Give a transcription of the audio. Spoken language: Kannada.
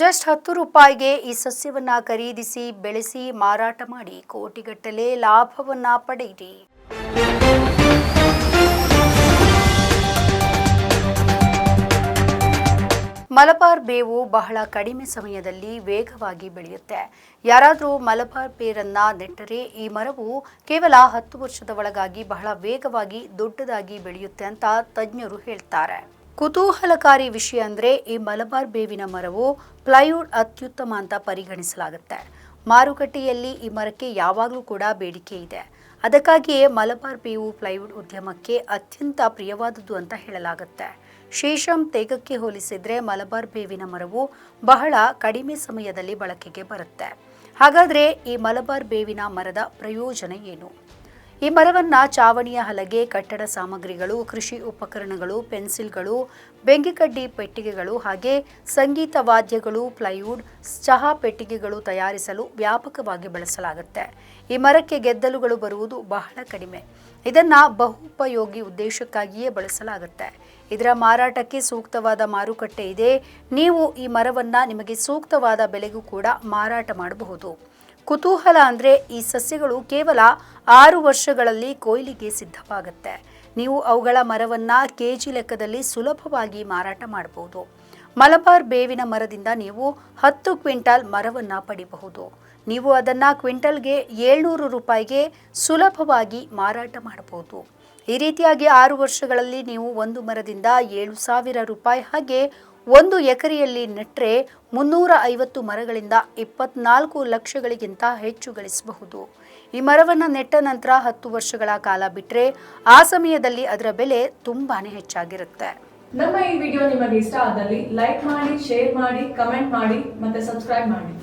ಜಸ್ಟ್ ಹತ್ತು ರೂಪಾಯಿಗೆ ಈ ಸಸ್ಯವನ್ನ ಖರೀದಿಸಿ, ಬೆಳೆಸಿ, ಮಾರಾಟ ಮಾಡಿ ಕೋಟಿಗಟ್ಟಲೆ ಲಾಭವನ್ನ ಪಡೆಯಿರಿ. ಮಲಬಾರ್ ಬೇವು ಬಹಳ ಕಡಿಮೆ ಸಮಯದಲ್ಲಿ ವೇಗವಾಗಿ ಬೆಳೆಯುತ್ತೆ. ಯಾರಾದರೂ ಮಲಬಾರ್ ಬೇರನ್ನ ನೆಟ್ಟರೆ ಈ ಮರವು ಕೇವಲ ಹತ್ತು ವರ್ಷದ ಒಳಗಾಗಿ ಬಹಳ ವೇಗವಾಗಿ ದೊಡ್ಡದಾಗಿ ಬೆಳೆಯುತ್ತೆ ಅಂತ ತಜ್ಞರು ಹೇಳ್ತಾರೆ. ಕುತೂಹಲಕಾರಿ ವಿಷಯ ಅಂದರೆ ಈ ಮಲಬಾರ್ ಬೇವಿನ ಮರವು ಪ್ಲೈವುಡ್ ಅತ್ಯುತ್ತಮ ಅಂತ ಪರಿಗಣಿಸಲಾಗುತ್ತೆ. ಮಾರುಕಟ್ಟೆಯಲ್ಲಿ ಈ ಮರಕ್ಕೆ ಯಾವಾಗಲೂ ಕೂಡ ಬೇಡಿಕೆ ಇದೆ. ಅದಕ್ಕಾಗಿಯೇ ಮಲಬಾರ್ ಬೇವು ಪ್ಲೈವುಡ್ ಉದ್ಯಮಕ್ಕೆ ಅತ್ಯಂತ ಪ್ರಿಯವಾದುದು ಅಂತ ಹೇಳಲಾಗುತ್ತೆ. ಶೇಷಂ ತೇಗಕ್ಕೆ ಹೋಲಿಸಿದರೆ ಮಲಬಾರ್ ಬೇವಿನ ಮರವು ಬಹಳ ಕಡಿಮೆ ಸಮಯದಲ್ಲಿ ಬಳಕೆಗೆ ಬರುತ್ತೆ. ಹಾಗಾದ್ರೆ ಈ ಮಲಬಾರ್ ಬೇವಿನ ಮರದ ಪ್ರಯೋಜನ ಏನು? ಈ ಮರವನ್ನ ಚಾವಣಿಯ ಹಲಗೆ, ಕಟ್ಟಡ ಸಾಮಗ್ರಿಗಳು, ಕೃಷಿ ಉಪಕರಣಗಳು, ಪೆನ್ಸಿಲ್ಗಳು ಬೆಂಗಿಕಡ್ಡಿ ಪೆಟ್ಟಿಗೆಗಳು ಹಾಗೆ ಸಂಗೀತ ವಾದ್ಯಗಳು, ಪ್ಲೈವುಡ್, ಚಹಾ ಪೆಟ್ಟಿಗೆಗಳು ತಯಾರಿಸಲು ವ್ಯಾಪಕವಾಗಿ ಬಳಸಲಾಗುತ್ತೆ. ಈ ಮರಕ್ಕೆ ಗೆದ್ದಲುಗಳು ಬರುವುದು ಬಹಳ ಕಡಿಮೆ. ಇದನ್ನ ಬಹುಪಯೋಗಿ ಉದ್ದೇಶಕ್ಕಾಗಿಯೇ ಬಳಸಲಾಗುತ್ತೆ. ಇದರ ಮಾರಾಟಕ್ಕೆ ಸೂಕ್ತವಾದ ಮಾರುಕಟ್ಟೆ ಇದೆ. ನೀವು ಈ ಮರವನ್ನ ನಿಮಗೆ ಸೂಕ್ತವಾದ ಬೆಲೆಗೂ ಕೂಡ ಮಾರಾಟ ಮಾಡಬಹುದು. ಕುತೂಹಲ ಅಂದರೆ ಈ ಸಸ್ಯಗಳು ಕೇವಲ ಆರು ವರ್ಷಗಳಲ್ಲಿ ಕೊಯ್ಲಿಗೆ ಸಿದ್ಧವಾಗುತ್ತೆ. ನೀವು ಅವುಗಳ ಮರವನ್ನು ಕೆ ಜಿ ಲೆಕ್ಕದಲ್ಲಿ ಸುಲಭವಾಗಿ ಮಾರಾಟ ಮಾಡಬಹುದು. ಮಲಬಾರ್ ಬೇವಿನ ಮರದಿಂದ ನೀವು ಹತ್ತು ಕ್ವಿಂಟಾಲ್ ಮರವನ್ನು ಪಡಿಬಹುದು. ನೀವು ಅದನ್ನ ಕ್ವಿಂಟಲ್ಗೆ ಏಳ್ನೂರು ರೂಪಾಯಿಗೆ ಸುಲಭವಾಗಿ ಮಾರಾಟ ಮಾಡಬಹುದು. ಈ ರೀತಿಯಾಗಿ ಆರು ವರ್ಷಗಳಲ್ಲಿ ನೀವು ಒಂದು ಮರದಿಂದ ಏಳು ಸಾವಿರ ರೂಪಾಯಿ ಹಾಗೆ ಒಂದು ಎಕರೆಯಲ್ಲಿ ನೆಟ್ಟರೆ ಮುನ್ನೂರ ಐವತ್ತು ಮರಗಳಿಂದ ಇಪ್ಪತ್ನಾಲ್ಕು ಲಕ್ಷಗಳಿಗಿಂತ ಹೆಚ್ಚು ಗಳಿಸಬಹುದು. ಈ ಮರವನ್ನು ನೆಟ್ಟ ನಂತರ ಹತ್ತು ವರ್ಷಗಳ ಕಾಲ ಬಿಟ್ಟರೆ ಆ ಸಮಯದಲ್ಲಿ ಅದರ ಬೆಲೆ ತುಂಬಾನೇ ಹೆಚ್ಚಾಗಿರುತ್ತೆ. ನಮ್ಮ ಈ ವಿಡಿಯೋ ನಿಮಗೆ ಇಷ್ಟ ಆದಲ್ಲಿ ಲೈಕ್ ಮಾಡಿ, ಶೇರ್ ಮಾಡಿ, ಕಮೆಂಟ್ ಮಾಡಿ ಮತ್ತೆ ಸಬ್ಸ್ಕ್ರೈಬ್ ಮಾಡಿ.